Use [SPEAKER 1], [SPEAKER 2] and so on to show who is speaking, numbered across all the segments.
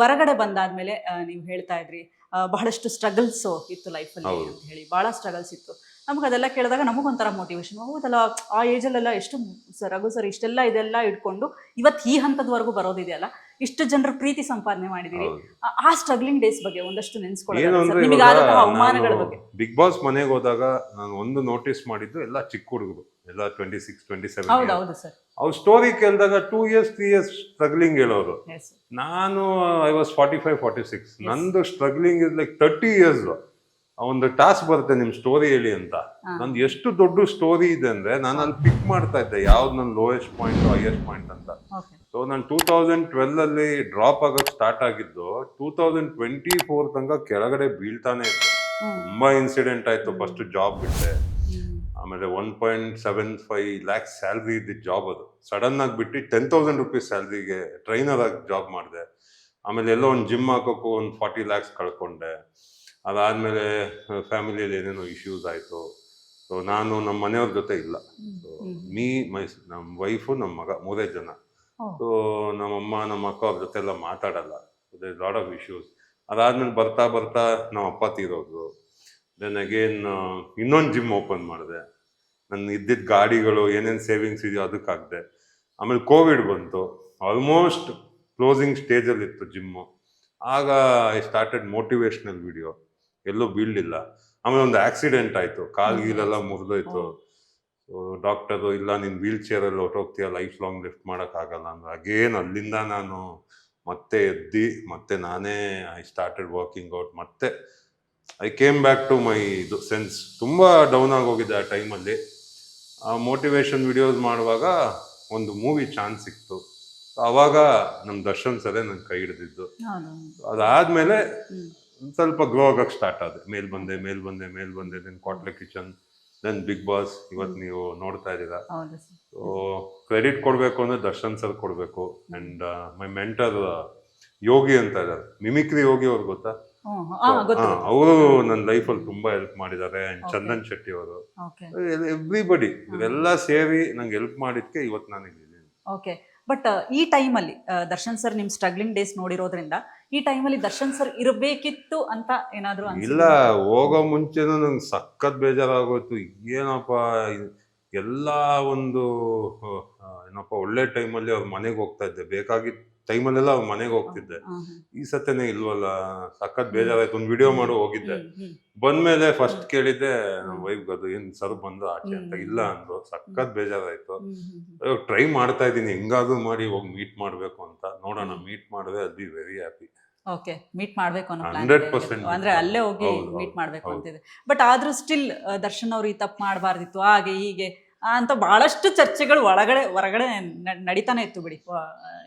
[SPEAKER 1] ಹೊರಗಡೆ ಬಂದಾದ್ಮೇಲೆ ನೀವು ಹೇಳ್ತಾ ಇದ್ರಿ ಬಹಳಷ್ಟು ಸ್ಟ್ರಗಲ್ಸ್ ಇತ್ತು ಲೈಫಲ್ಲಿ. ಅಂತ ಹೇಳಿ. ಬಹಳ ಸ್ಟ್ರಗಲ್ಸ್ ಇತ್ತು. ನಮ್ಗೆ ಅದೆಲ್ಲ ಕೇಳಿದಾಗ ನಮಗೊಂಥರ ಮೋಟಿವೇಶನ್ ಹೌದಲ್ಲ ಆ ಏಜಲ್ಲೆಲ್ಲ ಎಷ್ಟು ಸರ್ ರಘು ಸರ್ ಇಷ್ಟೆಲ್ಲ ಇದೆಲ್ಲ ಇಟ್ಕೊಂಡು ಇವತ್ತು ಈ ಹಂತದವರೆಗೂ ಬರೋದಿದೆಯಲ್ಲ ಇಷ್ಟು ಜನರ ಪ್ರೀತಿ ಸಂಪಾದನೆ ಮಾಡಿದೀರಿ. ಆ- ಸ್ಟ್ರಗ್ಲಿಂಗ್ ಡೇಸ್ ಬಗ್ಗೆ ಒಂದಷ್ಟು ನೆನೆಸ್ಕೊಳ್ಳಿ ಅವಮಾನಗಳ ಬಗ್ಗೆ.
[SPEAKER 2] ಬಿಗ್ ಬಾಸ್ ಮನೆಗೆ ಹೋದಾಗ ನಾನು ಒಂದು ನೋಟಿಸ್ ಮಾಡಿದ್ದು ಎಲ್ಲ ಚಿಕ್ಕ ಹುಡುಗರು. ಎಲ್ಲ ಟ್ವೆಂಟಿ ಸಿಕ್ಸ್ ಟ್ವೆಂಟಿ
[SPEAKER 1] ಹೌದು
[SPEAKER 2] ಸೆವೆನ್
[SPEAKER 1] ಹೌದು ಸರ್.
[SPEAKER 2] ಅವ್ರ ಸ್ಟೋರಿ ಕೇಳಿದಾಗ two years three years struggling ಹೇಳೋರು.
[SPEAKER 1] ಎಸ್
[SPEAKER 2] ನಾನು I was forty five forty six ನಂದು struggling is like thirty years ಒಂದು ಟಾಸ್ಕ್ ಬರುತ್ತೆ ನಿಮ್ ಸ್ಟೋರಿ ಹೇಳಿ ಅಂತ.
[SPEAKER 1] ಹಾ.
[SPEAKER 2] ನಂದು ಎಷ್ಟು ದೊಡ್ಡ ಸ್ಟೋರಿ ಇದೆ ಅಂದ್ರೆ ನಾನು ಅಲ್ಲಿ ಪಿಕ್ ಮಾಡ್ತಾ ಇದ್ದೆ ಯಾವ್ದು ನನ್ನ ಲೋಯೆಸ್ಟ್ ಪಾಯಿಂಟ್ ಹೈಯೆಸ್ಟ್ ಪಾಯಿಂಟ್ ಅಂತ.
[SPEAKER 1] ಓಕೆ
[SPEAKER 2] ಸೊ ನಾನು ಟೂ ತೌಸಂಡ್ ಟ್ವೆಲ್ ಅಲ್ಲಿ ಡ್ರಾಪ್ ಆಗಕ್ ಸ್ಟಾರ್ಟ್ ಆಗಿದ್ದು ಟೂ ತೌಸಂಡ್ ಟ್ವೆಂಟಿ ಫೋರ್ ತನಕ ಕೆಳಗಡೆ ಬೀಳ್ತಾನೆ ಇತ್ತು ತುಂಬಾ ಇನ್ಸಿಡೆಂಟ್ ಆಯ್ತು ಫಸ್ಟ್ ಜಾಬ್ ಬಿಟ್ಟೆ. ಆಮೇಲೆ one point seven five lakhs salary ಇದ್ದಿದ್ದ ಜಾಬ್ ಅದು. ಸಡನ್ ಆಗಿ ಬಿಟ್ಟು ಟೆನ್ ತೌಸಂಡ್ ರುಪೀಸ್ ಸ್ಯಾಲ್ರಿಗೆ ಟ್ರೈನರ್ ಆಗಿ ಜಾಬ್ ಮಾಡಿದೆ. ಆಮೇಲೆ ಎಲ್ಲೋ ಒಂದು ಜಿಮ್ ಹಾಕೋಕ್ಕೂ ಒಂದು ಫಾರ್ಟಿ ಲ್ಯಾಕ್ಸ್ ಕಳ್ಕೊಂಡೆ. ಅದಾದ್ಮೇಲೆ ಫ್ಯಾಮಿಲಿಯಲ್ಲಿ ಏನೇನೋ ಇಶ್ಯೂಸ್ ಆಯಿತು. ಸೊ ನಾನು ನಮ್ಮ ಮನೆಯವ್ರ ಜೊತೆ ಇಲ್ಲ. ಸೊ ಮೀ ಮೈ ನಮ್ಮ ವೈಫು ನಮ್ಮ ಮಗ ಮೂರೇ ಜನ. ಸೊ ನಮ್ಮಮ್ಮ ನಮ್ಮ ಅಕ್ಕ ಅವ್ರ ಜೊತೆ ಎಲ್ಲ ಮಾತಾಡಲ್ಲ. ಲಾಟ್ ಆಫ್ ಇಶ್ಯೂಸ್ ಅದಾದ್ಮೇಲೆ ಬರ್ತಾ ಬರ್ತಾ ನಮ್ಮ ಅಪ್ಪ ತೀರೋದು. ದೆನ್ ಅಗೇನ್ ಇನ್ನೊಂದು ಜಿಮ್ ಓಪನ್ ಮಾಡಿದೆ. ನನ್ನ ಇದ್ದಿದ್ದ ಗಾಡಿಗಳು ಏನೇನು ಸೇವಿಂಗ್ಸ್ ಇದೆಯೋ ಅದಕ್ಕಾಗದೆ. ಆಮೇಲೆ ಕೋವಿಡ್ ಬಂತು. ಆಲ್ಮೋಸ್ಟ್ ಕ್ಲೋಸಿಂಗ್ ಸ್ಟೇಜಲ್ಲಿ ಇತ್ತು ಜಿಮ್ಮು ಆಗ ಐ ಸ್ಟಾರ್ಟೆಡ್ ಮೋಟಿವೇಶ್ನಲ್ ವಿಡಿಯೋ ಎಲ್ಲೂ ಬೀಳಲಿಲ್ಲ. ಆಮೇಲೆ ಒಂದು ಆಕ್ಸಿಡೆಂಟ್ ಆಯಿತು. ಕಾಲ್ ಗೀಲೆಲ್ಲ ಮುರಿದೋಯ್ತು. ಸೊ ಡಾಕ್ಟರು ಇಲ್ಲ ನೀನು ವೀಲ್ ಚೇರಲ್ಲಿ ಹೊರಟೋಗ್ತೀಯ ಲೈಫ್ ಲಾಂಗ್ ಲಿಫ್ಟ್ ಮಾಡೋಕ್ಕಾಗಲ್ಲ ಅಂದ್ರೆ. ಅಗೇನ್ ಅಲ್ಲಿಂದ ನಾನು ಮತ್ತೆ ಎದ್ದಿ ಮತ್ತೆ ನಾನೇ ಐ ಸ್ಟಾರ್ಟೆಡ್ ವರ್ಕಿಂಗ್ ಔಟ್ ಮತ್ತೆ I came back to my ಇದು ಸೆನ್ಸ್ ತುಂಬ ಡೌನ್ ಆಗೋಗಿದೆ ಆ ಟೈಮಲ್ಲಿ ಮೋಟಿವೇಶನ್ ವಿಡಿಯೋಸ್ ಮಾಡುವಾಗ ಒಂದು ಮೂವಿ ಚಾನ್ಸ್ ಸಿಕ್ತು. ಅವಾಗ ನಮ್ಮ ದರ್ಶನ್ ಸರೇ ನನ್ನ ಕೈ ಹಿಡಿದಿದ್ದು. ಅದಾದ್ಮೇಲೆ. ಸ್ವಲ್ಪ ಗ್ರೋ ಆಗಕ್ಕೆ ಸ್ಟಾರ್ಟ್ ಆದೆ. ಮೇಲ್ ಬಂದೆ ಮೇಲ್ ಬಂದೆ ಮೇಲ್ ಬಂದೆ then Kwatle kitchen then Bigg Boss ಇವತ್ತು ನೀವು ನೋಡ್ತಾ ಇದ್ದೀರಾ. ಸೊ ಕ್ರೆಡಿಟ್ ಕೊಡಬೇಕು ಅಂದ್ರೆ ದರ್ಶನ್ ಸರ್ ಕೊಡಬೇಕು. ಅಂಡ್ ಮೈ ಮೆಂಟರ್ ಯೋಗಿ ಅಂತ ಇದ್ದಾರೆ ಮಿಮಿಕ್ರಿ ಯೋಗಿ ಅವ್ರು ಗೊತ್ತು? ಅವರು ನನ್ನ ಲೈಫಲ್ಲಿ ತುಂಬಾ ಹೆಲ್ಪ್ ಮಾಡಿದ್ದಾರೆ. ಅಂಡ್ ಚಂದನ್ ಶೆಟ್ಟಿ ಅವರು. ಎವ್ರಿಬಡಿ ಇವೆಲ್ಲ ಸೇರಿ ನಂಗೆ ಹೆಲ್ಪ್ ಮಾಡಿದ್ಕೆ ಇವತ್ತು ನಾನು ಇದ್ದೀನಿ.
[SPEAKER 1] ಓಕೆ ಬಟ್ ಈ ಟೈಮಲ್ಲಿ ದರ್ಶನ್ ಸರ್ ನಿಮ್ ಸ್ಟ್ರಗ್ಲಿಂಗ್ ಡೇಸ್ ನೋಡಿರೋದ್ರಿಂದ ಈ ಟೈಮಲ್ಲಿ ದರ್ಶನ್ ಸರ್ ಇರಬೇಕಿತ್ತು ಅಂತ ಏನಾದ್ರು
[SPEAKER 2] ಇಲ್ಲ ಹೋಗೋ ಮುಂಚೆನೂ ನಂಗೆ ಸಖತ್ ಬೇಜಾರಾಗೋಯ್ತು. ಏನಪ್ಪ ಎಲ್ಲ ಒಂದು ಏನಪ್ಪ ಒಳ್ಳೆ ಟೈಮಲ್ಲಿ ಅವ್ರ ಮನೆಗೆ ಹೋಗ್ತಾ ಇದ್ದೆ. ಬೇಕಾಗಿದ್ದ ಟೈಮಲ್ಲೆಲ್ಲ ಅವ್ರ ಮನೆಗೆ ಹೋಗ್ತಿದ್ದೆ. ಈ ಸತ್ಯನೇ ಇಲ್ವಲ್ಲ? ಸಖತ್ ಬೇಜಾರಾಯ್ತು. ಒಂದು ವಿಡಿಯೋ ಮಾಡು ಹೋಗಿದ್ದೆ. ಬಂದ್ಮೇಲೆ ಫಸ್ಟ್ ಕೇಳಿದ್ದೆ ನಮ್ಮ ವೈಫ್ ಅದು ಏನ್ ಸರ್ ಬಂದು ಆಚೆ ಅಂತ? ಇಲ್ಲ ಅಂದ್ರು. ಸಖತ್ ಬೇಜಾರಾಯ್ತು. ಟ್ರೈ ಮಾಡ್ತಾ ಇದ್ದೀನಿ. ಹೆಂಗಾದ್ರೂ ಮಾಡಿ ಹೋಗಿ ಮೀಟ್ ಮಾಡ್ಬೇಕು ಅಂತ. ನೋಡೋಣ ಮೀಟ್ ಮಾಡಿದ್ರೆ ಅದ್ be very happy
[SPEAKER 1] okay meet ಮಾಡ್ಬೇಕು ಅನ್ನೋ ಪ್ಲಾನ್ ಅಂದ್ರೆ ಅಲ್ಲೇ ಹೋಗಿ ಮೀಟ್ ಮಾಡ್ಬೇಕು. ಅಂತಿದೆ ಬಟ್ ಆದ್ರೂ ಸ್ಟಿಲ್ ದರ್ಶನ್ ಅವರು ಈ ತಪ್ಪು ಮಾಡಬಾರ್ದಿತ್ತು. ಹಾಗೆ ಹೀಗೆ ಅಂತ ಬಹಳಷ್ಟು ಚರ್ಚೆಗಳು ಒಳಗಡೆ ಹೊರಗಡೆ ನಡೀತಾನೆ ಇತ್ತು ಬಿಡಿ.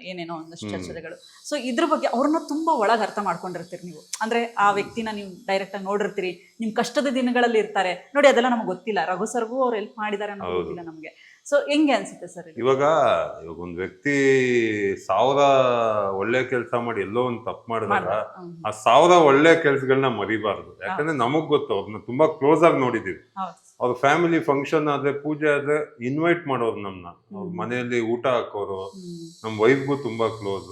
[SPEAKER 1] ಏನೇನೋ ಒಂದಷ್ಟು ಚರ್ಚೆಗಳು. ಸೊ ಇದ್ರ ಬಗ್ಗೆ ಅವ್ರನ್ನ ತುಂಬಾ ಒಳಗೆ ಅರ್ಥ ಮಾಡ್ಕೊಂಡಿರ್ತೀರಿ ನೀವು. ಅಂದ್ರೆ ಆ ವ್ಯಕ್ತಿನ ನೀವು ಡೈರೆಕ್ಟ್ ಆಗಿ ನೋಡಿರ್ತೀರಿ. ನಿಮ್ ಕಷ್ಟದ ದಿನಗಳಲ್ಲಿ ಇರ್ತಾರೆ. ನೋಡಿ ಅದೆಲ್ಲ ನಮ್ಗೆ ಗೊತ್ತಿಲ್ಲ. ರಘು ಸರ್ಗೂ ಅವ್ರು ಹೆಲ್ಪ್ ಮಾಡಿದ್ದಾರೆ ಅನ್ನೋದು ಗೊತ್ತಿಲ್ಲ ನಮ್ಗೆ. ಸೊ ಹೆಂಗೆ ಅನ್ಸುತ್ತೆ ಸರ್
[SPEAKER 2] ಇವಾಗ ಇವಾಗ ಒಂದ್ ವ್ಯಕ್ತಿ ಸಾವಿರ ಒಳ್ಳೆ ಕೆಲಸ ಮಾಡಿ ಎಲ್ಲೋ ಒಂದು ತಪ್ಪು ಮಾಡಿದಾಗ ಆ ಸಾವಿರ ಒಳ್ಳೆ ಕೆಲಸಗಳನ್ನ ಮರಿಬಾರ್ದು. ಯಾಕಂದ್ರೆ ನಮಗ್ ಗೊತ್ತು. ಅವ್ರನ್ನ ತುಂಬಾ ಕ್ಲೋಸ್ ಆಗಿ ನೋಡಿದೀವಿ. ಅವ್ರ ಫ್ಯಾಮಿಲಿ ಫಂಕ್ಷನ್ ಆದ್ರೆ ಪೂಜೆ ಆದ್ರೆ ಇನ್ವೈಟ್ ಮಾಡೋರು ನಮ್ನ. ಅವ್ರ ಮನೆಯಲ್ಲಿ ಊಟ ಹಾಕೋರು. ನಮ್ ವೈಫ್ಗೂ ತುಂಬಾ ಕ್ಲೋಸ್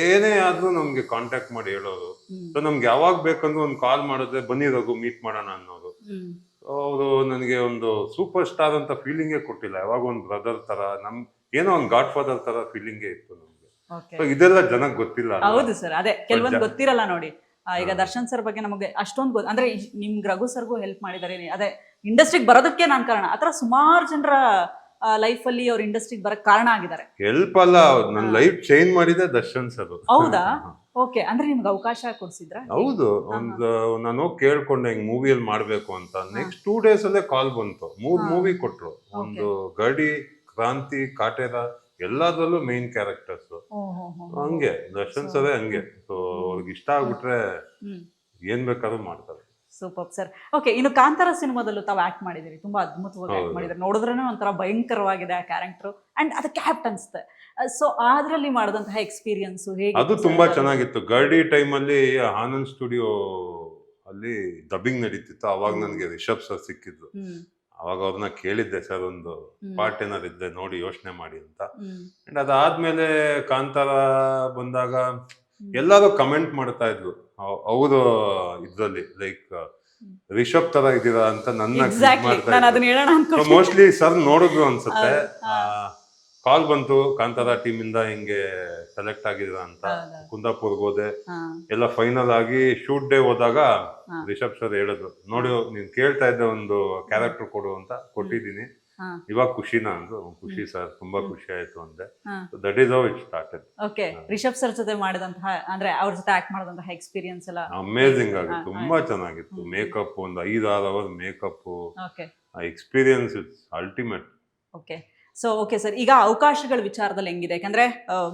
[SPEAKER 2] ಏನೇ ಆದ್ರೂ ನಮ್ಗೆ ಕಾಂಟ್ಯಾಕ್ಟ್ ಮಾಡಿ ಹೇಳೋರು. ಸೊ ನಮ್ಗೆ ಯಾವಾಗ ಬೇಕಂದ್ರೂ ಒಂದು ಕಾಲ್ ಮಾಡಿದ್ರೆ ಬನ್ನಿ ರಘು ಮೀಟ್ ಮಾಡೋಣ ಅನ್ನೋರು. ಅವರು ನನಗೆ ಒಂದು ಸೂಪರ್ ಸ್ಟಾರ್ ಅಂತ ಫೀಲಿಂಗೇ ಕೊಟ್ಟಿಲ್ಲ. ಯಾವಾಗ ಒಂದು ಬ್ರದರ್ ತರ ನಮ್ ಏನೋ ಒಂದು ಗಾಡ್ ಫಾದರ್ ತರ ಫೀಲಿಂಗೇ ಇತ್ತು ನಮ್ಗೆ. ಇದೆಲ್ಲ ಜನಕ್ಕೆ ಗೊತ್ತಿಲ್ಲ
[SPEAKER 1] ಹೌದು ಸರ್ ಅದೇ. ಕೆಲವೊಂದು ಗೊತ್ತಿರಲ್ಲ ನೋಡಿ. ಈಗ ದರ್ಶನ್ ಸರ್ ಬಗ್ಗೆ ನಮಗೆ ಅಷ್ಟೊಂದು ಅಂದ್ರೆ ನಿಮ್ಗೆ ರಘು ಸರ್ಗೂ ಹೆಲ್ಪ್ ಮಾಡಿದಾರೆ ಅದೇ ಇಂಡಸ್ಟ್ರಿಗೆ ಬರೋದಕ್ಕೆ ನಾನು ಕಾರಣ. ಆತರ ಸುಮಾರು ಜನರ ಲೈಫಲ್ಲಿ ಅವ್ರ ಇಂಡಸ್ಟ್ರಿಗೆ ಬರಕ್ ಕಾರಣ ಆಗಿದ್ದಾರೆ.
[SPEAKER 2] ಹೆಲ್ಪ್ ಅಲ್ಲ ನನ್ನ ಲೈಫ್ ಚೇಂಜ್ ಮಾಡಿದೆ ದರ್ಶನ್ ಸರ್
[SPEAKER 1] ಹೌದಾ? ಓಕೆ ಅಂದ್ರೆ ನಿಮ್ಗೆ ಅವಕಾಶ ಕೊಡ್ಸಿದ್ರ?
[SPEAKER 2] ಹೌದು ಒಂದು ನಾನು ಕೇಳ್ಕೊಂಡೆ ಹಿಂಗ್ ಮೂವಿಯಲ್ಲಿ ಮಾಡ್ಬೇಕು ಅಂತ. ನೆಕ್ಸ್ಟ್ ಟೂ ಡೇಸ್ ಅಲ್ಲೇ ಕಾಲ್ ಬಂತು. ಮೂರ್ ಮೂವಿ ಕೊಟ್ರು. ಒಂದು ಗಡಿ ಕ್ರಾಂತಿ ಕಾಟೇರ ಎಲ್ಲದರಲ್ಲೂ ಮೇನ್ ಕ್ಯಾರೆಕ್ಟರ್ಸ್ ಹಂಗೆ ದರ್ಶನ್ ಸರ್ ಹಂಗೆ. ಸೊ ಅವ್ರಿಗೆ ಇಷ್ಟ ಆಗ್ಬಿಟ್ರೆ ಏನ್ ಬೇಕಾದ್ರೂ ಮಾಡ್ತಾರೆ.
[SPEAKER 1] Super sir. ಓಕೆ ಇನ್ನು ಕಾಂತಾರ ಸಿನಿಮಾದಲ್ಲೂ ತಾವು ಆಕ್ಟ್ ಮಾಡಿದಿರಿ ತುಂಬಾ ಅದ್ಭುತವಾಗಿ ಆಕ್ಟ್. ಮಾಡಿದ್ರೆ ನೋಡಿದ್ರೆ ಒಂಥರ ಭಯಂಕರವಾಗಿದೆ ಆ ಕ್ಯಾರೆಕ್ಟರ್ ಅಂಡ್ ಅದು ಕ್ಯಾಪ್ಟ್ ಅನ್ಸುತ್ತೆ. ಸೊ ಅದ್ರಲ್ಲಿ ಮಾಡಿದಂತಹ ಎಕ್ಸ್ಪೀರಿಯನ್ಸ್ ಹೇಗೆ
[SPEAKER 2] ಅದು ತುಂಬಾ ಚೆನ್ನಾಗಿತ್ತು. ಗರ್ಡಿ ಟೈಮ್ ಅಲ್ಲಿ ಆನಂದ್ ಸ್ಟುಡಿಯೋ ಅಲ್ಲಿ ಡಬ್ಬಿಂಗ್ ನಡೀತಿತ್ತು. ಅವಾಗ. ನನಗೆ ರಿಷಬ್ ಸರ್ ಸಿಕ್ಕಿದ್ರು. ಅವಾಗ ಅವ್ರನ್ನ ಕೇಳಿದ್ದೆ ಸರ್ ಒಂದು. ಪಾರ್ಟ್ ಏನಾರು ಇದ್ದೆ ನೋಡಿ ಯೋಚನೆ ಮಾಡಿ ಅಂತ. ಅಂಡ್ ಅದಾದ್ಮೇಲೆ ಕಾಂತಾರ ಬಂದಾಗ ಎಲ್ಲಾರು ಕಮೆಂಟ್ ಮಾಡ್ತಾ ಇದ್ರು. ಅವರು ಇದ್ರಲ್ಲಿ ಲೈಕ್ ರಿಷಬ್ ತರ ಇದೀರಾ ಅಂತ ನನ್ನ ಮೋಸ್ಟ್ಲಿ ಸರ್ ನೋಡಿದ್ರು ಅನ್ಸುತ್ತೆ. ಕಾಲ್ ಬಂತು ಕಾಂತಾರ ಟೀಮ್ ಇಂದ ಹಿಂಗೆ ಸೆಲೆಕ್ಟ್ ಆಗಿದ್ರ ಅಂತ. ಕುಂದಾಪುರ್ಗೆ ಹೋದೆ. ಎಲ್ಲ ಫೈನಲ್ ಆಗಿ ಶೂಟ್ ಡೇ ಹೋದಾಗ. ರಿಷಬ್ ಸರ್ ಹೇಳಿದ್ರು. ನೋಡಿ ನೀನ್ ಕೇಳ್ತಾ ಇದ್ದೆ ಒಂದು ಕ್ಯಾರೆಕ್ಟರ್ ಕೊಡು ಅಂತ ಕೊಟ್ಟಿದ್ದೀನಿ. ಇವಾಗ ಖುಷಿನ ಅಂದ್ರು ಖುಷಿ ಸರ್ ತುಂಬಾ ಖುಷಿ ಆಯ್ತು ಅಂದೆ. That is how it started
[SPEAKER 1] okay Rishab sir ಜೊತೆ ಮಾಡಿದಂತಹ ಅಂದ್ರೆ ಅವ್ರ ಜೊತೆ ಆಕ್ಟ್ ಮಾಡಿದಂತಹ ಎಕ್ಸ್ಪೀರಿಯನ್ಸ್ ಎಲ್ಲ
[SPEAKER 2] ಅಮೇಜಿಂಗ್ ಆಗಿತ್ತು ತುಂಬಾ ಚೆನ್ನಾಗಿತ್ತು. ಮೇಕಪ್ ಒಂದು ಐದು ಆರು hour makeup experience it's ultimate
[SPEAKER 1] okay so okay sir ಈಗ ಅವಕಾಶಗಳ ವಿಚಾರದಲ್ಲಿ ಹೆಂಗಿದೆ? ಯಾಕಂದ್ರೆ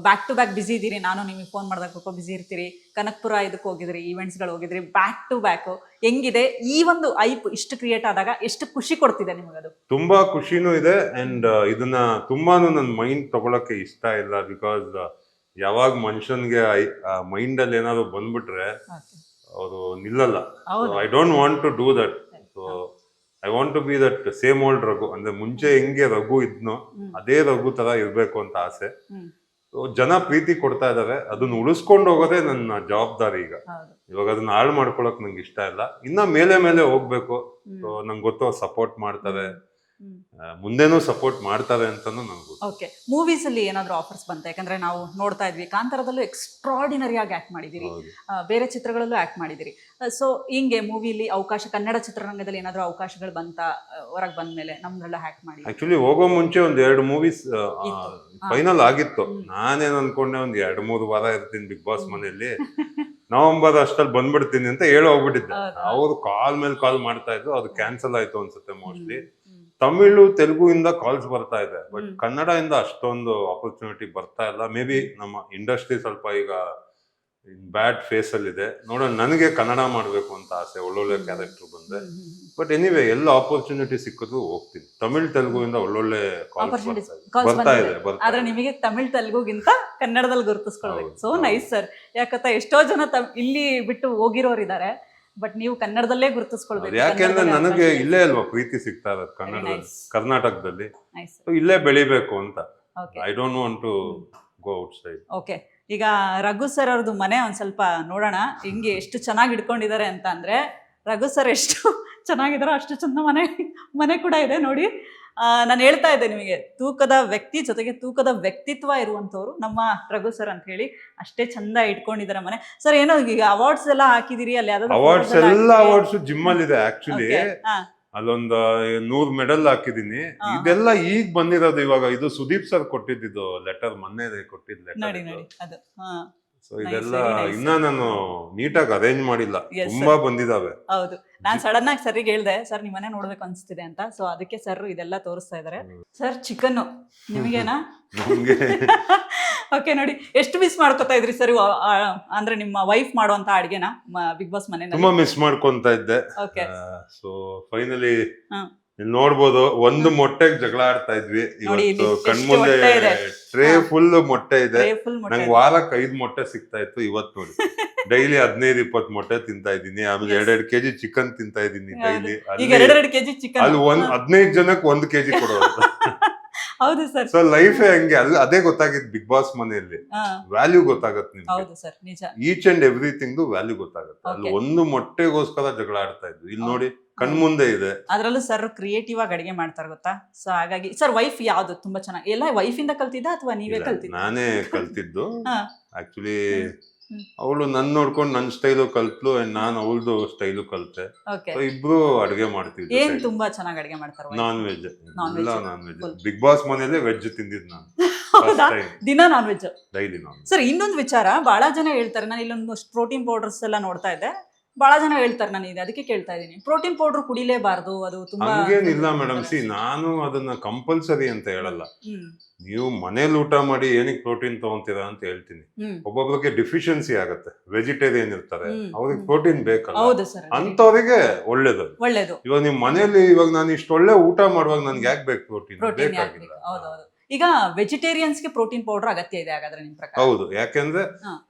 [SPEAKER 1] ಬ್ಯಾಕ್ ಟು ಬ್ಯಾಕ್ ಬಿಸಿ ಇದ್ದೀರಿ. ನಾನು ನಿಮಗೆ ಫೋನ್ ಮಾಡಿದಾಗ ಸ್ವಲ್ಪ ಬಿಸಿ ಇರ್ತೀರಿ. ಕನಕ್ಪುರ ಇದಕ್ಕೆ ಹೋಗಿದ್ರಿ ಈವೆಂಟ್ಸ್ಗಳು ಹೋಗಿದ್ರಿ. ಬ್ಯಾಕ್ ಟು ಬ್ಯಾಕ್ ಹೆಂಗಿದೆ? ಈ ಒಂದು ಐಪ್ ಇಷ್ಟು ಕ್ರಿಯೇಟ್ ಆದಾಗ ಎಷ್ಟು ಖುಷಿ ಕೊಡ್ತಿದೆ ನಿಮಗದು
[SPEAKER 2] ತುಂಬಾ ಖುಷಿನೂ ಇದೆ ಅಂಡ್ ಇದನ್ನ ತುಂಬಾನು ನನ್ನ ಮೈಂಡ್ ತಗೊಳಕ್ಕೆ ಇಷ್ಟ ಇಲ್ಲ ಬಿಕಾಸ್ ಯಾವಾಗ ಮನುಷ್ಯನ್ಗೆ ಮೈಂಡ್ ಅಲ್ಲಿ ಏನಾದ್ರು ಬಂದ್ಬಿಟ್ರೆ ಅವರು ನಿಲ್ಲಲ್ಲ. I don't want to do that so I want to be that same old Raghu ಅಂದ್ರೆ ಮುಂಚೆ ಹೆಂಗೆ ರಘು ಇದ್ನೋ ಅದೇ ರಘು ತರ ಇರ್ಬೇಕು ಅಂತ ಆಸೆ. ಜನ ಪ್ರೀತಿ ಕೊಡ್ತಾ ಇದಾರೆ. ಅದನ್ನ ಉಳಿಸ್ಕೊಂಡು ಹೋಗೋದೆ ನನ್ನ ಜವಾಬ್ದಾರಿ ಈಗ. ಇವಾಗ ಅದನ್ನ ಹಾಳು ಮಾಡ್ಕೊಳಕ್ ನಂಗೆ ಇಷ್ಟ ಇಲ್ಲ. ಇನ್ನ ಮೇಲೆ ಮೇಲೆ ಹೋಗ್ಬೇಕು. ನಂಗೆ ಗೊತ್ತು ಸಪೋರ್ಟ್ ಮಾಡ್ತಾರೆ. ಮುಂದೆನೂ ಸಪೋರ್ಟ್ ಮಾಡ್ತಾರೆ ಅಂತಾನು ನನಗೆ
[SPEAKER 1] ಓಕೆ ಮೂವೀಸ್ ಅಲ್ಲಿ ಏನಾದ್ರೂ ಆಫರ್ಸ್ ಬಂತ? ಯಾಕಂದ್ರೆ ನಾವು ನೋಡ್ತಾ ಇದ್ವಿ. ಕಾಂತಾರದಲ್ಲೂ ಎಕ್ಸ್ಟ್ರಾಡಿನರಿ ಆಗಿ ಆಕ್ಟ್ ಮಾಡಿದಿರಿ ಬೇರೆ ಚಿತ್ರಗಳಲ್ಲೂ ಆಕ್ಟ್ ಮಾಡಿದಿರಿ ಸೊ ಹಿಂಗೆ ಮೂವಿಲಿ ಅವಕಾಶ ಕನ್ನಡ ಚಿತ್ರರಂಗದಲ್ಲಿ ಏನಾದ್ರೂ ಅವಕಾಶಗಳು ಬಂತ ಹೊರಗೆ ಬಂದ ಮೇಲೆ ನಮ್ಗೆಲ್ಲ ಹ್ಯಾಕ್ ಮಾಡಿ
[SPEAKER 2] ಆಕ್ಚುಲಿ ಹೋಗೋ ಮುಂಚೆ ಒಂದ್ ಎರಡು ಮೂವೀಸ್ ಫೈನಲ್ ಆಗಿತ್ತು. ನಾನೇನ್ ಅನ್ಕೊಂಡೆ ಒಂದ್ ಎರಡ್ ಮೂರು ವಾರ ಇರ್ತೀನಿ ಬಿಗ್ ಬಾಸ್ ಮನೆಯಲ್ಲಿ. ನವೆಂಬರ್ ಅಷ್ಟಲ್ಲಿ ಬಂದ್ಬಿಡ್ತೀನಿ ಅಂತ ಹೇಳಿ ಹೋಗ್ಬಿಟ್ಟಿದ್ದೆ. ಅವ್ರು ಕಾಲ್ ಮೇಲೆ ಕಾಲ್ ಮಾಡ್ತಾ ಇದ್ರು. ಅದು ಕ್ಯಾನ್ಸಲ್ ಆಯ್ತು ಅನ್ಸುತ್ತೆ ಮೋಸ್ಟ್ಲಿ. ತಮಿಳು ತೆಲುಗು ಇಂದ ಕಾಲ್ಸ್ ಬರ್ತಾ ಇದೆ. ಬಟ್. ಕನ್ನಡ ಇಂದ ಅಷ್ಟೊಂದು ಆಪರ್ಚುನಿಟಿ ಬರ್ತಾ ಇಲ್ಲ. ಮೇ ಬಿ ನಮ್ಮ ಇಂಡಸ್ಟ್ರಿ ಸ್ವಲ್ಪ ಈಗ ಬ್ಯಾಡ್ ಫೇಸ್ ಅಲ್ಲಿ ಇದೆ ನೋಡೋಣ ನನಗೆ ಕನ್ನಡ ಮಾಡಬೇಕು ಅಂತ ಆಸೆ ಒಳ್ಳೊಳ್ಳೆ. Character
[SPEAKER 1] hmm.
[SPEAKER 2] ಬಟ್ ಎನಿವೆ ಎಲ್ಲ ಆಪರ್ಚುನಿಟಿ ಸಿಕ್ಕಿದ್ರು ಹೋಗ್ತೀನಿ. ತಮಿಳ್ ತೆಲುಗು ಇಂದ ಒಳ್ಳೊಳ್ಳೆ ಕಾಲ್ಸ್ ಬರ್ತಾ ಇದೆ.
[SPEAKER 1] ಆದ್ರೆ. ನಿಮಗೆ ತಮಿಳ್ ತೆಲುಗುಗಿಂತ ಕನ್ನಡದಲ್ಲಿ ಗುರುತಿಸ್ಕೊಳ್ಬೇಕು. ಸೊ ನೈಸ್ ಸರ್ ಯಾಕಂತ ಎಷ್ಟೋ ಜನ ತಮ್- ಇಲ್ಲಿ ಬಿಟ್ಟು ಹೋಗಿರೋರು ಇದಾರೆ ಬಟ್ ನೀವು ಕನ್ನಡದಲ್ಲೇ ಗುರುತಿಸ್ಕೊಳ್ಬೇಕು.
[SPEAKER 2] ಯಾಕೆಂದ್ರೆ ನನಗೆ. ಇಲ್ಲೇ ಅಲ್ವಾ ಪ್ರೀತಿ ಸಿಗ್ತಾ ಇರೋದು ಕನ್ನಡದಲ್ಲಿ
[SPEAKER 1] nice.
[SPEAKER 2] ಕರ್ನಾಟಕದಲ್ಲಿ. ಇಲ್ಲೇ ಬೆಳಿಬೇಕು ಅಂತ. I don't want to go outside
[SPEAKER 1] okay ಈಗ ರಘು ಸರ್ ಅವ್ರದ್ದು ಮನೆ ಒಂದು ಸ್ವಲ್ಪ ನೋಡೋಣ. ಹಿಂಗೆ ಎಷ್ಟು ಚೆನ್ನಾಗಿ ಇಟ್ಕೊಂಡಿದ್ದಾರೆ ಅಂತ ಅಂದ್ರೆ ರಘು ಸರ್ ಎಷ್ಟು ಚೆನ್ನಾಗಿದಾರೋ ಅಷ್ಟು ಚಂದ ಮನೆ ಮನೆ ಕೂಡ ಇದೆ ನೋಡಿ. ನಾನು ಹೇಳ್ತಾ ಇದ್ದೆ ನಿಮಗೆ ತೂಕದ ವ್ಯಕ್ತಿ ಜೊತೆಗೆ ತೂಕದ ವ್ಯಕ್ತಿತ್ವ ಇರುವಂಥವ್ರು ನಮ್ಮ ರಘು ಸರ್ ಅಂತ ಹೇಳಿ ಅಷ್ಟೇ ಚಂದ ಇಟ್ಕೊಂಡಿದ್ದಾರೆ ಮನೆ. ಸರ್ ಏನೋ ಈಗ ಅವಾರ್ಡ್ಸ್ ಎಲ್ಲ ಹಾಕಿದಿರಿ ಅಲ್ಲಿ
[SPEAKER 2] ಅವಾರ್ಡ್ಸ್
[SPEAKER 1] ಎಲ್ಲ
[SPEAKER 2] ಅವಾರ್ಡ್ಸ್ ಜಿಮ್ ಅಲ್ಲಿ ಇದೆ ಆಕ್ಚುಲಿ ಅಲ್ಲೊಂದು ನೂರ್ ಮೆಡಲ್ ಹಾಕಿದೀನಿ. ಇದೆಲ್ಲ ಈಗ ಬಂದಿರೋದು ಇವಾಗ ಇದು ಸುದೀಪ್ ಸರ್ ಕೊಟ್ಟಿದ್ದು ಲೆಟರ್ ಮೊನ್ನೆ ಕೊಟ್ಟಿದ್
[SPEAKER 1] ನೋಡಿ
[SPEAKER 2] ಲೆಟರ್
[SPEAKER 1] ನೋಡಿ ಅದು. ಹಾ.
[SPEAKER 2] ಸೊ ಇದೆಲ್ಲ ಇನ್ನ ನಾನು ನೀಟಾಗಿ ಅರೇಂಜ್ ಮಾಡಿಲ್ಲ. ತುಂಬಾ ಬಂದಿದಾವೆ.
[SPEAKER 1] ಹೌದು. ನಾನ್ ಸಡನ್ ಆಗಿ ಸರ್ಗೆ ಹೇಳ್ದೆ ಸರ್ ನಿಮ್ಮನೆ ನೋಡ್ಬೇಕು ಅನ್ಸ್ತಿದೆ ಅಂತ. ಸೊ ಅದಕ್ಕೆ ಸರ್ ಇದೆಲ್ಲ ತೋರಿಸ್ತಾ ಇದಾರೆ. Sir chicken ನಿಮಗೇನಾ?
[SPEAKER 2] ನಮ್ಗೆ.
[SPEAKER 1] ಓಕೆ ನೋಡಿ. ಎಷ್ಟು ಮಿಸ್ ಮಾಡ್ಕೊತಾ ಇದ್ರಿ ಸರ್ ಅಂದ್ರೆ ನಿಮ್ಮ ವೈಫ್ ಮಾಡುವಂತ ಅಡ್ಗೆನ? ಬಿಗ್ ಬಾಸ್ ಮನೆ
[SPEAKER 2] ತುಂಬಾ ಮಿಸ್ ಮಾಡ್ಕೊಂತ ಇದ್ದೆ.
[SPEAKER 1] Okay
[SPEAKER 2] so finally. ಇಲ್ಲಿ ನೋಡ್ಬೋದು ಒಂದು ಮೊಟ್ಟೆಗೆ ಜಗಳ ಆಡ್ತಾ ಇದ್ವಿ. ಇವತ್ತು ಕಣ್ಮುಂದೆ ಟ್ರೇ ಫುಲ್ ಮೊಟ್ಟೆ ಇದೆ. ನಂಗೆ ವಾರಕ್ಕೆ ಐದು ಮೊಟ್ಟೆ ಸಿಗ್ತಾ ಇತ್ತು ಇವತ್ತು ನೋಡಿ. ಡೈಲಿ ಹದಿನೈದು ಇಪ್ಪತ್ತು ಮೊಟ್ಟೆ ತಿಂತಾ ಇದ್ದೀನಿ. ಆಮೇಲೆ ಎರಡೆರಡು ಕೆಜಿ ಚಿಕನ್ ತಿಂತಾ ಇದ್ದೀನಿ ಡೈಲಿ. ಅಲ್ಲಿ ಒಂದ್ ಹದಿನೈದು ಜನಕ್ಕೆ ಒಂದ್ ಕೆಜಿ ಕೊಡೋದು.
[SPEAKER 1] ಹೌದು ಸರ್.
[SPEAKER 2] ಸೊ ಲೈಫೇ ಹಂಗೆ ಅಲ್ಲಿ ಅದೇ ಗೊತ್ತಾಗಿದ್ ಬಿಗ್ ಬಾಸ್ ಮನೆಯಲ್ಲಿ. ವ್ಯಾಲ್ಯೂ ಗೊತ್ತಾಗತ್ತೆ ನಿಮ್ಗೆ.
[SPEAKER 1] ಹೌದು ಸರ್ ನಿಜ.
[SPEAKER 2] ಈಚ್ ಅಂಡ್ ಎವ್ರಿಥಿಂಗ್ ವ್ಯಾಲ್ಯೂ ಗೊತ್ತಾಗುತ್ತೆ. ಅಲ್ಲಿ ಒಂದು ಮೊಟ್ಟೆಗೋಸ್ಕರ ಜಗಳ ಆಡ್ತಾ ಇದ್ವಿ. ಇಲ್ಲಿ ನೋಡಿ ಕಣ್ಮುಂದೆ ಇದೆ.
[SPEAKER 1] ಅದ್ರಲ್ಲೂ ಸರ್ ಕ್ರಿಯೇಟಿವ್ ಆಗಿ ಅಡಿಗೆ ಮಾಡ್ತಾರೆ ಗೊತ್ತಾ? ಸೊ ಹಾಗಾಗಿ ಸರ್ ವೈಫ್ ಯಾವ್ದು? ತುಂಬಾ ಚೆನ್ನಾಗಿ ಎಲ್ಲ ವೈಫ್ ಇಂದ ಕಲ್ತಿದ್ದ ಅಥವಾ ನೀವೇ ಕಲ್ತಿದ್ದು?
[SPEAKER 2] ನಾನೇ ಕಲ್ತಿದ್ದು. ಆಕ್ಚುಲಿ. ಅವಳು ನನ್ ನೋಡ್ಕೊಂಡು ನನ್ ಸ್ಟೈಲು ಕಲ್ತ್ಲು ನಾನು ನಾನ್ ಅವಳದು ಸ್ಟೈಲು ಕಲ್ತೆ.
[SPEAKER 1] ಓಕೆ
[SPEAKER 2] ಇಬ್ರು ಅಡ್ಗೆ ಮಾಡ್ತೀವಿ
[SPEAKER 1] ಏನ್ ತುಂಬಾ ಚೆನ್ನಾಗಿ ಅಡಿಗೆ ಮಾಡ್ತಾರೆ
[SPEAKER 2] ನಾನ್ ವೆಜ್ ಎಲ್ಲ ನಾನ್ ವೆಜ್ ಬಿಗ್ ಬಾಸ್ ಮನೇಲಿ ವೆಜ್ ತಿಂದಿದ್ ನಾನು.
[SPEAKER 1] ಹೌದಾ? ದಿನ ನಾನ್ ವೆಜ್
[SPEAKER 2] ಡೈಲಿ ನಾನ್
[SPEAKER 1] ಸರ್ ಇನ್ನೊಂದು ವಿಚಾರ. ಬಹಳ ಜನ ಹೇಳ್ತಾರೆ ನಾನು ಇಲ್ಲೊಂದು ಪ್ರೋಟೀನ್ ಪೌಡರ್ಸ್ ಎಲ್ಲ ನೋಡ್ತಾ ಇದ್ದೆ. ಬಹಳ ಜನ ಹೇಳ್ತಾರೆ ನಾನು ಇದು ಅದಕ್ಕೆ ಕೇಳ್ತಾ ಇದ್ದೀನಿ. ಪ್ರೋಟೀನ್ ಪೌಡರ್ ಕುಡಿಲೇಬಾರ್ದು ಅದು ತುಂಬಾ
[SPEAKER 2] ಹಂಗೇನಿಲ್ಲ ಮೇಡಮ್. ಸಿ ನಾನು ಅದನ್ನ ಕಂಪಲ್ಸರಿ ಅಂತ ಹೇಳಲ್ಲ. ನೀವು ಮನೇಲಿ ಊಟ ಮಾಡಿ ಏನಕ್ಕೆ ಪ್ರೋಟೀನ್ ತಗೊಂತೀರಾ ಅಂತ ಹೇಳ್ತೀನಿ. ಒಬ್ಬೊಬ್ಬರಿಗೆ ಡಿಫಿಷಿಯನ್ಸಿ ಆಗುತ್ತೆ. ವೆಜಿಟೇರಿಯನ್ ಇರ್ತಾರೆ. ಅವ್ರಿಗೆ. ಪ್ರೋಟೀನ್ ಬೇಕಲ್ಲ. ಅಂತವ್ರಿಗೆ ಒಳ್ಳೇದು
[SPEAKER 1] ಒಳ್ಳೇದು.
[SPEAKER 2] ಇವಾಗ ನಿಮ್ ಮನೇಲಿ ಇವಾಗ ನಾನು ಇಷ್ಟು ಒಳ್ಳೆ ಊಟ ಮಾಡುವಾಗ ನನ್ಗೆ ಯಾಕೆ ಬೇಕು ಪ್ರೋಟೀನ್? ಬೇಕಾಗಿಲ್ಲ.
[SPEAKER 1] ಈಗ ವೆಜಿಟೇರಿಯನ್ಸ್ಗೆ ಪ್ರೋಟೀನ್ ಪೌಡರ್ ಅಗತ್ಯ ಇದೆ ಹಾಗಾದ್ರೆ ನಿಮ್ ಪ್ರಕಾರ?
[SPEAKER 2] ಹೌದು ಯಾಕೆಂದ್ರೆ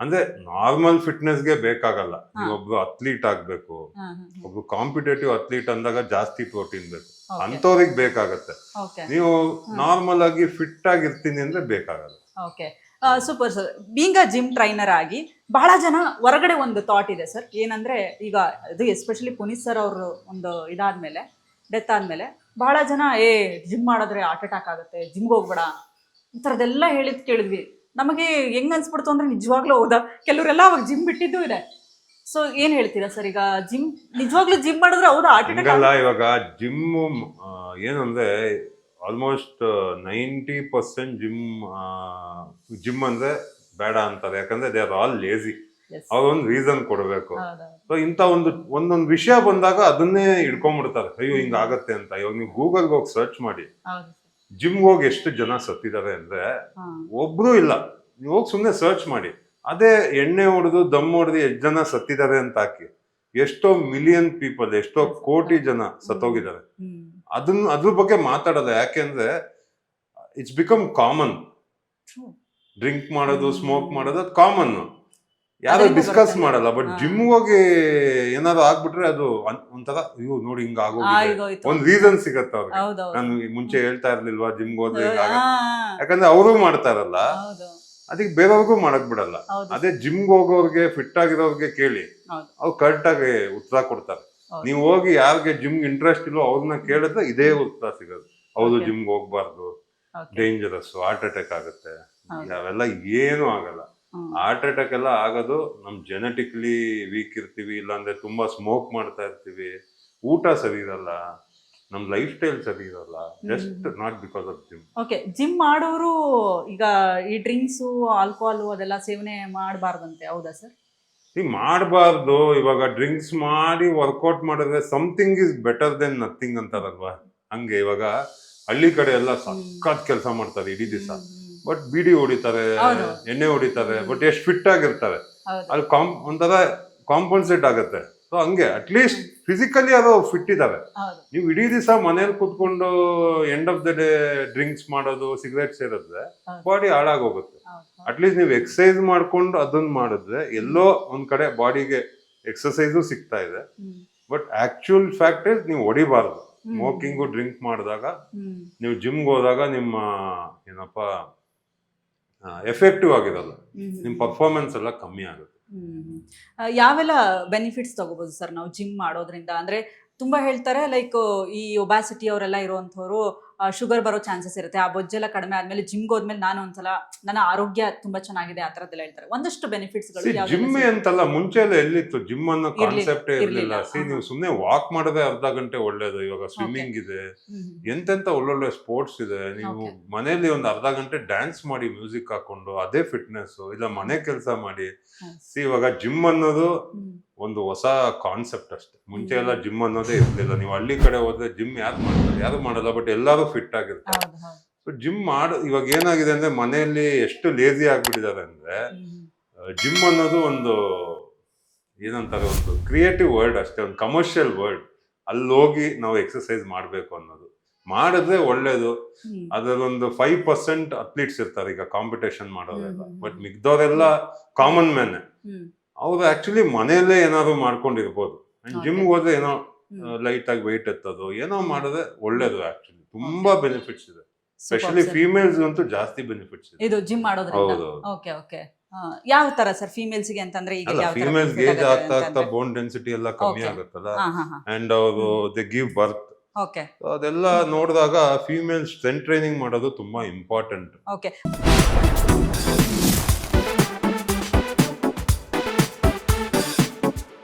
[SPEAKER 2] ಅಂದ್ರೆ ನಾರ್ಮಲ್ ಫಿಟ್ನೆಸ್ಗೆ ಬೇಕಾಗಲ್ಲ ನೀವು ಒಬ್ರು ಅಥ್ಲೀಟ್ ಆಗ್ಬೇಕು
[SPEAKER 1] ಒಬ್ಬ.
[SPEAKER 2] ಒಬ್ರು ಕಾಂಪಿಟೇಟಿವ್ ಅಥ್ಲೀಟ್ ಅಂದಾಗ ಜಾಸ್ತಿ ಪ್ರೋಟೀನ್ ಬೇಕು. ಅಂತವ್ರಿಗೆ ಬೇಕಾಗತ್ತೆ. ನೀವು ನಾರ್ಮಲ್ ಆಗಿ ಫಿಟ್ ಆಗಿರ್ತೀನಿ ಅಂದ್ರೆ ಬೇಕಾಗಲ್ಲ.
[SPEAKER 1] Okay. Super sir. Being a gym trainer ಆಗಿ ಬಹಳ ಜನ ಹೊರಗಡೆ ಒಂದು ಥಾಟ್ ಇದೆ ಸರ್. ಏನಂದ್ರೆ ಈಗ ಇದು ಎಸ್ಪೆಷಲಿ ಪುನೀತ್ ಸರ್ ಅವರು ಒಂದು ಇದಾದ್ಮೇಲೆ ಡೆತ್ ಆದ್ಮೇಲೆ ಬಹಳ ಜನ ಏ ಜಿಮ್ ಮಾಡಿದ್ರೆ ಹಾರ್ಟ್ ಅಟ್ಯಾಕ್ ಆಗುತ್ತೆ ಜಿಮ್ಗೆ ಹೋಗ್ಬೇಡ. ಈ ಥರದ್ದೆಲ್ಲ ಹೇಳಿದ್ ಕೇಳಿದ್ವಿ. ನಮಗೆ ಹೆಂಗ್ ಅನ್ಸ್ಬಿಡ್ತು ಅಂದ್ರೆ ನಿಜವಾಗ್ಲೂ ಹೌದಾ? ಕೆಲವರೆಲ್ಲ ಅವಾಗ ಜಿಮ್ ಬಿಟ್ಟಿದ್ದು ಇದೆ. ಸೊ ಏನ್ ಹೇಳ್ತೀರಾ ಸರ್ ಈಗ? ಜಿಮ್ ನಿಜವಾಗ್ಲೂ ಜಿಮ್ ಮಾಡಿದ್ರೆ ಹೌದಾ? ಹಾರ್ಟ್ ಅಟ್ಯಾಕ್
[SPEAKER 2] ಹಂಗಲ್ಲ ಇವಾಗ ಜಿಮ್ ಏನಂದ್ರೆ almost ninety percent gym gym ಅಂದ್ರೆ ಬೇಡ ಅಂತಾರೆ. ಯಾಕಂದ್ರೆ ದೇ ಆರ್ ಆಲ್ ಲೇಜಿ ಅವ್ರೊಂದು ರೀಸನ್ ಕೊಡಬೇಕು. ಸೊ ಇಂಥ ಒಂದು ಒಂದೊಂದು ವಿಷಯ ಬಂದಾಗ ಅದನ್ನೇ ಇಟ್ಕೊಂಡ್ಬಿಡ್ತಾರೆ ಅಯ್ಯೋ ಹಿಂಗ ಆಗತ್ತೆ ಅಂತ. ಇವಾಗ ನೀವು ಗೂಗಲ್ಗೆ ಹೋಗಿ ಸರ್ಚ್ ಮಾಡಿ.
[SPEAKER 1] ಜಿಮ್
[SPEAKER 2] ಜಿಮ್ಗೆ ಹೋಗಿ ಎಷ್ಟು ಜನ ಸತ್ತಿದ್ದಾರೆ ಅಂದ್ರೆ ಒಬ್ರು ಇಲ್ಲ. ನೀವು ಹೋಗಿ ಸುಮ್ಮನೆ ಸರ್ಚ್ ಮಾಡಿ. ಅದೇ ಎಣ್ಣೆ ಹೊಡೆದು ದಮ್ ಹೊಡೆದು ಎಷ್ಟು ಜನ ಸತ್ತಿದ್ದಾರೆ ಅಂತ ಹಾಕಿ. ಎಷ್ಟೋ ಮಿಲಿಯನ್ ಪೀಪಲ್ ಎಷ್ಟೋ ಕೋಟಿ ಜನ ಸತ್ತೋಗಿದ್ದಾರೆ. ಅದನ್ನ ಅದ್ರ ಬಗ್ಗೆ ಮಾತಾಡೋದು ಯಾಕೆಂದ್ರೆ ಇಟ್ಸ್ ಬಿಕಮ್ ಕಾಮನ್ ಡ್ರಿಂಕ್ ಮಾಡೋದು ಸ್ಮೋಕ್ ಮಾಡೋದು ಅದು ಕಾಮನ್ ಯಾರು ಡಿಸ್ಕಸ್ ಮಾಡಲ್ಲ ಬಟ್. ಜಿಮ್ ಹೋಗಿ ಏನಾದ್ರು ಆಗ್ಬಿಟ್ರೆ ಅದು ಒಂಥರ ಅಯ್ಯೋ ನೋಡಿ ಹಿಂಗ
[SPEAKER 1] ಆಗೋ
[SPEAKER 2] ಒಂದ್ ರೀಸನ್ ಸಿಗತ್ತ ಅವ್ರಿಗೆ. ನಾನು ಮುಂಚೆ ಹೇಳ್ತಾ ಇರ್ಲಿಲ್ವಾ ಜಿಮ್ ಹೋದ್ರೆ ಯಾಕಂದ್ರೆ ಅವರು ಮಾಡ್ತಾರಲ್ಲ ಅದಕ್ಕೆ ಬೇರೆಯವ್ರಿಗೂ ಮಾಡಕ್ ಬಿಡಲ್ಲ. ಅದೇ ಜಿಮ್ ಹೋಗೋರ್ಗೆ ಫಿಟ್ ಆಗಿರೋರ್ಗೆ ಕೇಳಿ ಅವ್ರು ಕರೆಕ್ಟ್ ಆಗಿ ಉತ್ತರ ಕೊಡ್ತಾರೆ. ನೀವು ಹೋಗಿ ಯಾರಿಗೆ ಜಿಮ್ ಇಂಟ್ರೆಸ್ಟ್ ಇಲ್ಲೋ ಅವ್ರನ್ನ ಕೇಳಿದ್ರೆ ಇದೇ ಉತ್ತರ ಸಿಗೋದು ಹೌದು
[SPEAKER 1] ಜಿಮ್
[SPEAKER 2] ಜಿಮ್ಗೆ ಹೋಗ್ಬಾರ್ದು. ಡೇಂಜರಸ್ ಹಾರ್ಟ್ ಅಟ್ಯಾಕ್ ಆಗುತ್ತೆ. ಅವೆಲ್ಲ ಏನು ಆಗಲ್ಲ. ಹಾರ್ಟ್ ಅಟ್ಯಾಕ್ ಎಲ್ಲ ಆಗೋದು ನಮ್ ಜೆನೆಟಿಕ್ಲಿ ವೀಕ್ ಇರ್ತೀವಿ ಇಲ್ಲಾಂದ್ರೆ ತುಂಬಾ ಸ್ಮೋಕ್ ಮಾಡ್ತಾ ಇರ್ತೀವಿ. ಊಟ ಸರಿ ಇರಲ್ಲ ನಮ್ ಲೈಫ್ ಸ್ಟೈಲ್ ಸರಿ ಇರಲ್ಲ just not because of gym
[SPEAKER 1] okay gym ಮಾಡೋರು ಈಗ ಈ ಡ್ರಿಂಕ್ಸು ಆಲ್ಕೋಹಾಲು ಅದೆಲ್ಲ ಸೇವನೆ ಮಾಡಬಾರ್ದಂತೆ ಹೌದಾ ಸರ್
[SPEAKER 2] ಈ ಮಾಡಬಾರ್ದು ಇವಾಗ ಡ್ರಿಂಕ್ಸ್ ಮಾಡಿ ವರ್ಕೌಟ್ ಮಾಡಿದ್ರೆ something is better than nothing ಅಂತಾರಲ್ವಾ? ಹಂಗೆ ಇವಾಗ ಹಳ್ಳಿ ಕಡೆ ಎಲ್ಲ ಸಕ್ಕತ್ ಕೆಲಸ ಮಾಡ್ತಾರೆ ಇಡೀ ದಿವಸ. ಬಟ್ ಬಿಡಿ ಹೊಡಿತಾರೆ. ಎಣ್ಣೆ ಹೊಡಿತಾರೆ ಬಟ್ ಎಷ್ಟು ಫಿಟ್ ಆಗಿರ್ತಾರೆ. ಅಲ್ಲಿ ಕಾಂಪ್ ಒಂಥರ ಕಾಂಪನ್ಸೇಟ್ ಆಗುತ್ತೆ. ಸೊ ಹಂಗೆ ಅಟ್ಲೀಸ್ಟ್ ಫಿಸಿಕಲಿ ಅದು ಫಿಟ್ ಇದಾವೆ. ನೀವು ಇಡೀ ದಿವಸ ಮನೇಲಿ ಕುತ್ಕೊಂಡು end of the day drinks ಮಾಡೋದು ಸಿಗರೇಟ್ ಸೇರಿದ್ರೆ ಬಾಡಿ ಹಾಳಾಗೋಗುತ್ತೆ.
[SPEAKER 1] ಅಟ್
[SPEAKER 2] ಅಟ್ಲೀಸ್ಟ್ ನೀವು ಎಕ್ಸಸೈಸ್ ಮಾಡ್ಕೊಂಡು ಅದನ್ನ ಮಾಡಿದ್ರೆ ಎಲ್ಲೋ ಒಂದ್ ಕಡೆ ಬಾಡಿಗೆ ಎಕ್ಸಸೈಸು ಸಿಗ್ತಾ ಇದೆ. ಬಟ್ ಆಕ್ಚುಯಲ್ ಫ್ಯಾಕ್ಟ್ ಇಸ್ ನೀವು ಹೊಡಿಬಾರ್ದು. ಸ್ಮೋಕಿಂಗು ಡ್ರಿಂಕ್ ಮಾಡಿದಾಗ. ನೀವು ಜಿಮ್ಗೆ ಹೋದಾಗ ನಿಮ್ಮ ಏನಪ್ಪ ಎಫೆಕ್ಟಿವ್ ಆಗಿರಲ್ಲ. ನಿಮ್ಮ ಪರ್ಫಾರ್ಮೆನ್ಸ್ ಎಲ್ಲ ಕಮ್ಮಿ ಆಗುತ್ತೆ.
[SPEAKER 1] ಯಾವೆಲ್ಲ ಬೆನಿಫಿಟ್ಸ್ ತಗೋಬಹುದು ಸರ್ ನಾವು ಜಿಮ್ ಮಾಡೋದ್ರಿಂದ? ಅಂದ್ರೆ ತುಂಬಾ ಹೇಳ್ತಾರೆ ಲೈಕ್ ಈ ಒಬಾಸಿಟಿ ಅವರೆಲ್ಲ ಇರುವಂತವ್ರು ಶುಗರ್ ಬರೋ ಚಾನ್ಸಸ್ ಇರುತ್ತೆ. ಆ ಬೊಜ್ಜೆಲ್ಲ ಕಡಿಮೆ ಆದ್ಮೇಲೆ ಜಿಮ್ಗೆ ಹೋದ್ಮೇಲೆ ನಾನು ಒಂದ್ಸಲ ನನ್ನ ಆರೋಗ್ಯ ತುಂಬಾ ಚೆನ್ನಾಗಿದೆ ಆ ಥರದ್ದೆಲ್ಲ ಹೇಳ್ತಾರೆ. ಒಂದಷ್ಟು ಬೆನಿಫಿಟ್ಸ್
[SPEAKER 2] ಜಿಮ್ ಅಂತಲ್ಲ ಮುಂಚೆ ಎಲ್ಲ ಎಲ್ಲಿತ್ತು? ಜಿಮ್ ಅನ್ನೋ ಕಾನ್ಸೆಪ್ಟ್ ಇರ್ಲಿಲ್ಲ. ಸಿ. ನೀವು ಸುಮ್ಮನೆ ವಾಕ್ ಮಾಡೋದೇ ಅರ್ಧ ಗಂಟೆ ಒಳ್ಳೇದು. ಇವಾಗ ಸ್ವಿಮ್ಮಿಂಗ್ ಇದೆ. ಎಂತೆಂತ ಒಳ್ಳೊಳ್ಳೆ ಸ್ಪೋರ್ಟ್ಸ್ ಇದೆ. ನೀವು. ಮನೆಯಲ್ಲಿ ಒಂದು ಅರ್ಧ ಗಂಟೆ ಡ್ಯಾನ್ಸ್ ಮಾಡಿ ಮ್ಯೂಸಿಕ್ ಹಾಕೊಂಡು ಅದೇ ಫಿಟ್ನೆಸ್ ಇಲ್ಲ ಮನೆ ಕೆಲಸ ಮಾಡಿ. ಸಿ ಇವಾಗ ಜಿಮ್ ಅನ್ನೋದು ಒಂದು ಹೊಸ ಕಾನ್ಸೆಪ್ಟ್ ಅಷ್ಟೇ. ಮುಂಚೆ ಎಲ್ಲ ಜಿಮ್ ಅನ್ನೋದೇ ಇರ್ಲಿಲ್ಲ. ನೀವು ಹಳ್ಳಿ ಕಡೆ ಹೋದ್ರೆ ಜಿಮ್ ಯಾರು ಮಾಡ್ತಾರೆ? ಯಾರು ಮಾಡಲ್ಲ ಬಟ್ ಎಲ್ಲರೂ ಫಿಟ್ ಆಗಿರ್ತಾರೆ. ಸೊ ಜಿಮ್ ಮಾಡ ಇವಾಗ ಏನಾಗಿದೆ ಅಂದ್ರೆ ಮನೆಯಲ್ಲಿ ಎಷ್ಟು ಲೇಜಿ ಆಗ್ಬಿಟ್ಟಿದ್ದಾರೆ ಅಂದ್ರೆ. ಜಿಮ್ ಅನ್ನೋದು ಒಂದು ಏನಂತಾರೆ ಒಂದು ಕ್ರಿಯೇಟಿವ್ ವರ್ಡ್ ಅಷ್ಟೇ ಒಂದು ಕಮರ್ಷಿಯಲ್ ವರ್ಡ್ ಅಲ್ಲಿ ಹೋಗಿ ನಾವು ಎಕ್ಸಸೈಸ್ ಮಾಡಬೇಕು ಅನ್ನೋದು. ಮಾಡಿದ್ರೆ ಒಳ್ಳೇದು.
[SPEAKER 1] ಅದರೊಂದು
[SPEAKER 2] ಅದರಲ್ಲೊಂದು ಫೈವ್ ಪರ್ಸೆಂಟ್ ಅಥ್ಲೀಟ್ಸ್ ಇರ್ತಾರೆ ಈಗ ಕಾಂಪಿಟೇಷನ್
[SPEAKER 1] ಹ್ಮ್,
[SPEAKER 2] ಬಟ್ ಮಿಗ್ದವರೆಲ್ಲ ಕಾಮನ್ ಮ್ಯಾನ್. ಅವ್ರು ಆಕ್ಚುಲಿ ಮನೆಯಲ್ಲೇ ಏನಾದ್ರು ಮಾಡ್ಕೊಂಡಿರ್ಬೋದು. ಜಿಮ್ ಹೋದ್ರೆ ಏನೋ ಲೈಟ್ ಆಗಿ ವೆಯ್ಟ್ ಎತ್ತೋದು ಏನೋ ಮಾಡಿದ್ರೆ ಒಳ್ಳೇದು ಆಕ್ಚುಲಿ ತುಂಬಾ ಬೆನಿಫಿಟ್ಸ್ ಇದೆ. ಸ್ಪೆಷಲಿ ಫೀಮೇಲ್ಸ್ ಅಂತೂ ಜಾಸ್ತಿ ಬೆನಿಫಿಟ್ಸ್ ಇದೆ.
[SPEAKER 1] ಇದು ಜಿಮ್ ಮಾಡೋದ್ರಿಂದ? ಓಕೆ ಓಕೆ ಯಾವ ತರ ಸರ್ ಫೀಮೇಲ್ಸ್ಗೆ ಅಂತಂದ್ರೆ ಈಗ ಯಾವ ತರ
[SPEAKER 2] ಫೀಮೇಲ್ಸ್ ಏಜ್ ಆಗ್ತಾ ಆಗ್ತಾ ಬೋನ್ ಡೆನ್ಸಿಟಿ ಎಲ್ಲ ಕಮ್ಮಿ. ಆಗುತ್ತಲ್ಲ? ಅಂಡ್ ಅವರು ದೇ ಗಿವ್ ಬರ್ತ್
[SPEAKER 1] ಓಕೆ
[SPEAKER 2] ಅದೆಲ್ಲ ನೋಡಿದಾಗ ಫೀಮೇಲ್ ಸ್ಟ್ರೆಂತ್ ಟ್ರೈನಿಂಗ್ ಮಾಡೋದು ತುಂಬಾ ಇಂಪಾರ್ಟೆಂಟ್
[SPEAKER 1] ಓಕೆ